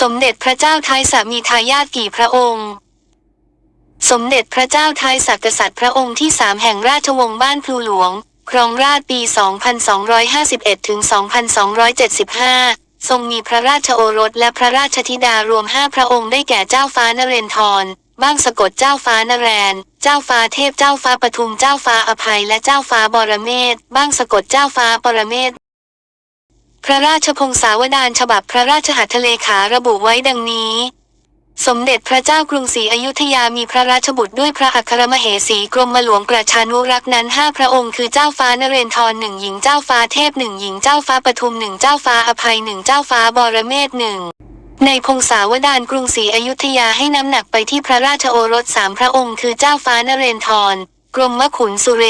สมเด็จพระเจ้าทายสามีทายาทกี่พระองค์ สมเด็จพระเจ้าทายสักษัตริย์พระองค์ที่สามแห่งราชวงศ์บ้านพลูหลวง ครองราชย์ปี 2251 ถึง 2275 ทรงมีพระราชโอรสและพระราชธิดารวมห้าพระองค์ได้แก่เจ้าฟ้านเรนทร บ้างสะกดเจ้าฟ้านแรน เจ้าฟ้าเทพเจ้าฟ้าปทุมเจ้าฟ้าอภัยและเจ้าฟ้าบรเมศบ้างสะกดเจ้าฟ้าปรเมศ พระราชพงศาวดารฉบับพระราชหัตถเลขาระบุไว้ดังนี้ สมเด็จพระเจ้ากรุงศรีอยุธยามีพระราชบุตรด้วยพระอัครมเหสีกรมหลวงประชานุรักษ์นั้นห้าพระองค์คือเจ้าฟ้านเรนทรหนึ่งหญิงเจ้าฟ้าเทพหนึ่งหญิงเจ้าฟ้าปทุมหนึ่งเจ้าฟ้าอภัยหนึ่งเจ้าฟ้าบรเมศหนึ่งในพงศาวดารกรุงศรีอยุธยาให้น้ำหนักไปที่พระราชโอรสสามพระองค์คือเจ้าฟ้านเรนทรกรมมขุนสุเร